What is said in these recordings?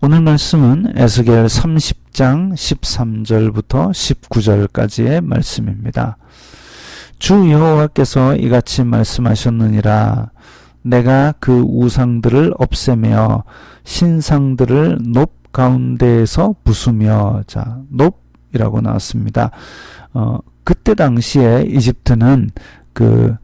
오늘 말씀은 에스겔 30장 13절부터 19절까지의 말씀입니다. 주 여호와께서 이같이 말씀하셨느니라 내가 그 우상들을 없애며 신상들을 높 가운데에서 부수며 자 높이라고 나왔습니다. 어, 그때 당시에 이집트는 그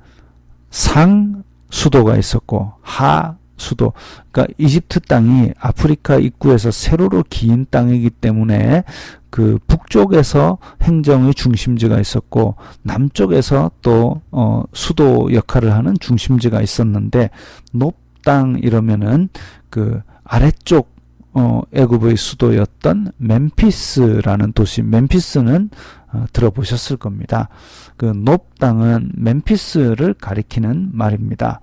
상 수도가 있었고 하 수도 그러니까 이집트 땅이 아프리카 입구에서 세로로 긴 땅이기 때문에 그 북쪽에서 행정의 중심지가 있었고 남쪽에서 또 어, 수도 역할을 하는 중심지가 있었는데 높땅 이러면은 그 아래쪽 어, 애굽의 수도였던 멤피스라는 도시 멤피스는 어, 들어보셨을 겁니다. 그 높 땅은 멤피스를 가리키는 말입니다.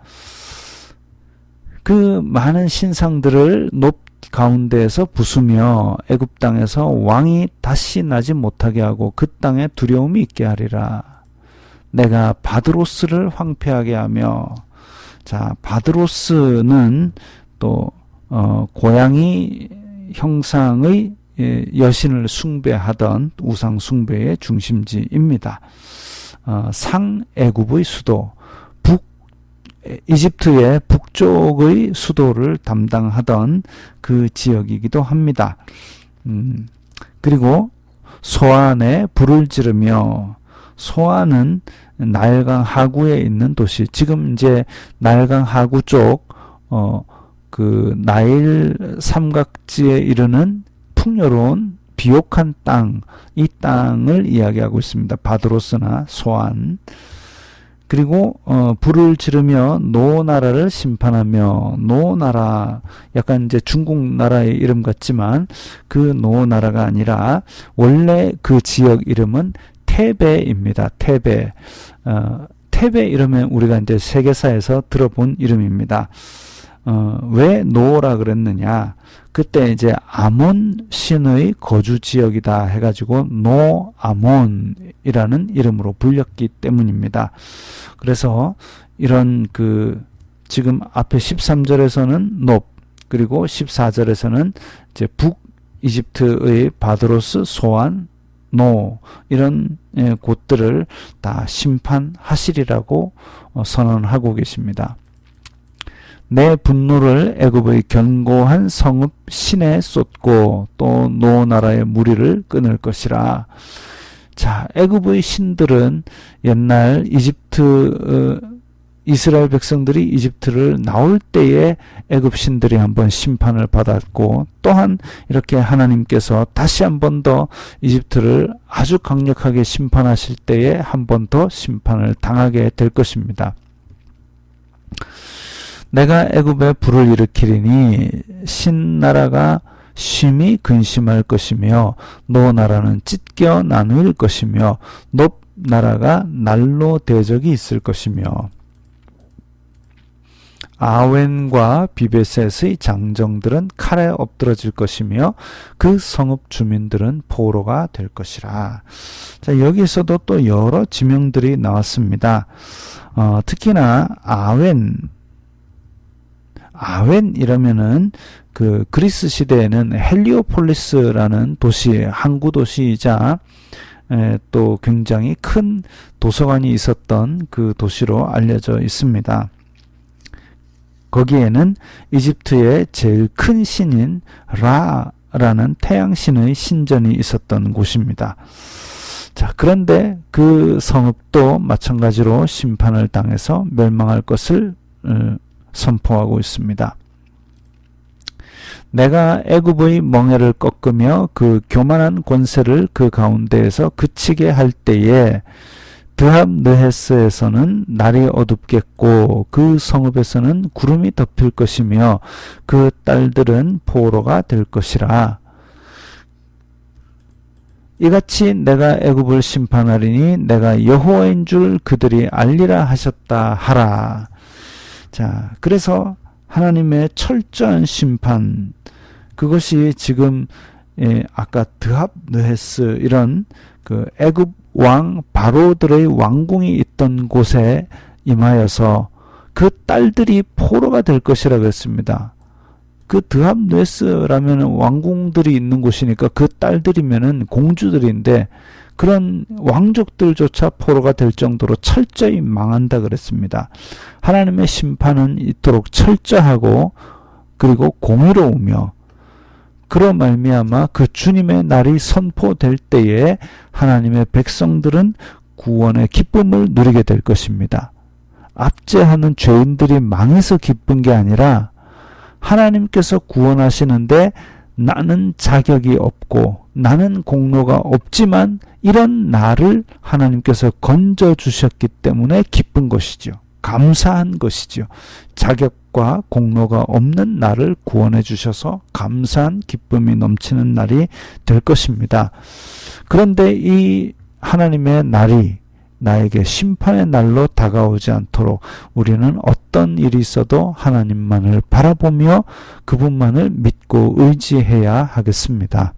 그 많은 신상들을 높 가운데에서 부수며 애굽 땅에서 왕이 다시 나지 못하게 하고 그 땅에 두려움이 있게 하리라. 내가 바드로스를 황폐하게 하며 자 바드로스는 또 어, 고양이 형상의 예, 여신을 숭배하던 우상 숭배의 중심지입니다. 어, 상애굽의 수도 이집트의 북쪽의 수도를 담당하던 그 지역이기도 합니다. 음, 그리고 소안에 불을 지르며 소안은 나일강 하구에 있는 도시. 지금 이제 나일강 하구 쪽, 어, 그 나일 삼각지에 이르는 풍요로운 비옥한 땅, 이 땅을 이야기하고 있습니다. 바드로스나 소안. 그리고 어, 불을 지르며 노 나라를 심판하며 노 나라 약간 이제 중국 나라의 이름 같지만 그 노 나라가 아니라 원래 그 지역 이름은 테베입니다. 테베. 어, 테베 이러면 우리가 이제 세계사에서 들어본 이름입니다. 어, 왜 노라 그랬느냐? 그때 이제 아몬 신의 거주 지역이다 해가지고 노 아몬이라는 이름으로 불렸기 때문입니다. 그래서 이런 그 지금 앞에 13절에서는 높 그리고 14절에서는 이제 북 이집트의 바드로스 소안 노 이런 예, 곳들을 다 심판하시리라고 어, 선언하고 계십니다. 내 분노를 애굽의 견고한 성읍 신에 쏟고 또 노나라의 무리를 끊을 것이라. 자, 애굽의 신들은 옛날 이집트 어, 이스라엘 백성들이 이집트를 나올 때에 애굽 신들이 한번 심판을 받았고 또한 이렇게 하나님께서 다시 한 번 더 이집트를 아주 강력하게 심판하실 때에 한 번 더 심판을 당하게 될 것입니다. 내가 애굽에 불을 일으키리니 신나라가 심히 근심할 것이며 노 나라는 찢겨 나눌 것이며 높 나라가 날로 대적이 있을 것이며 아웬과 비베셋의 장정들은 칼에 엎드러질 것이며 그 성읍 주민들은 포로가 될 것이라. 자, 여기서도 또 여러 지명들이 나왔습니다. 어, 특히나 아웬 아웬 이러면은 그 그리스 시대에는 헬리오폴리스라는 도시 항구 도시이자 에, 또 굉장히 큰 도서관이 있었던 그 도시로 알려져 있습니다. 거기에는 이집트의 제일 큰 신인 라라는 태양신의 신전이 있었던 곳입니다. 자, 그런데 그 성읍도 마찬가지로 심판을 당해서 멸망할 것을 어, 선포하고 있습니다. 내가 애굽의 멍에를 꺾으며 그 교만한 권세를 그 가운데에서 그치게 할 때에 드합 느헤스에서는 날이 어둡겠고 그 성읍에서는 구름이 덮일 것이며 그 딸들은 포로가 될 것이라. 이같이 내가 애굽을 심판하리니 내가 여호와인 줄 그들이 알리라 하셨다 하라. 자, 그래서 하나님의 철저한 심판 그것이 지금 예, 아까 드합 느헤스 이런 그 애굽 왕 바로들의 왕궁이 있던 곳에 임하여서 그 딸들이 포로가 될 것이라 그랬습니다. 그 드합뇌스라면 왕궁들이 있는 곳이니까 그 딸들이면은 공주들인데 그런 왕족들조차 포로가 될 정도로 철저히 망한다 그랬습니다. 하나님의 심판은 이토록 철저하고 그리고 공의로우며 그로 말미암아 그 주님의 날이 선포될 때에 하나님의 백성들은 구원의 기쁨을 누리게 될 것입니다. 압제하는 죄인들이 망해서 기쁜 게 아니라 하나님께서 구원하시는데 나는 자격이 없고 나는 공로가 없지만 이런 나를 하나님께서 건져 주셨기 때문에 기쁜 것이죠. 감사한 것이죠. 자격과 공로가 없는 나를 구원해 주셔서 감사한 기쁨이 넘치는 날이 될 것입니다. 그런데 이 하나님의 날이 나에게 심판의 날로 다가오지 않도록 우리는 어떤 일이 있어도 하나님만을 바라보며 그분만을 믿고 의지해야 하겠습니다.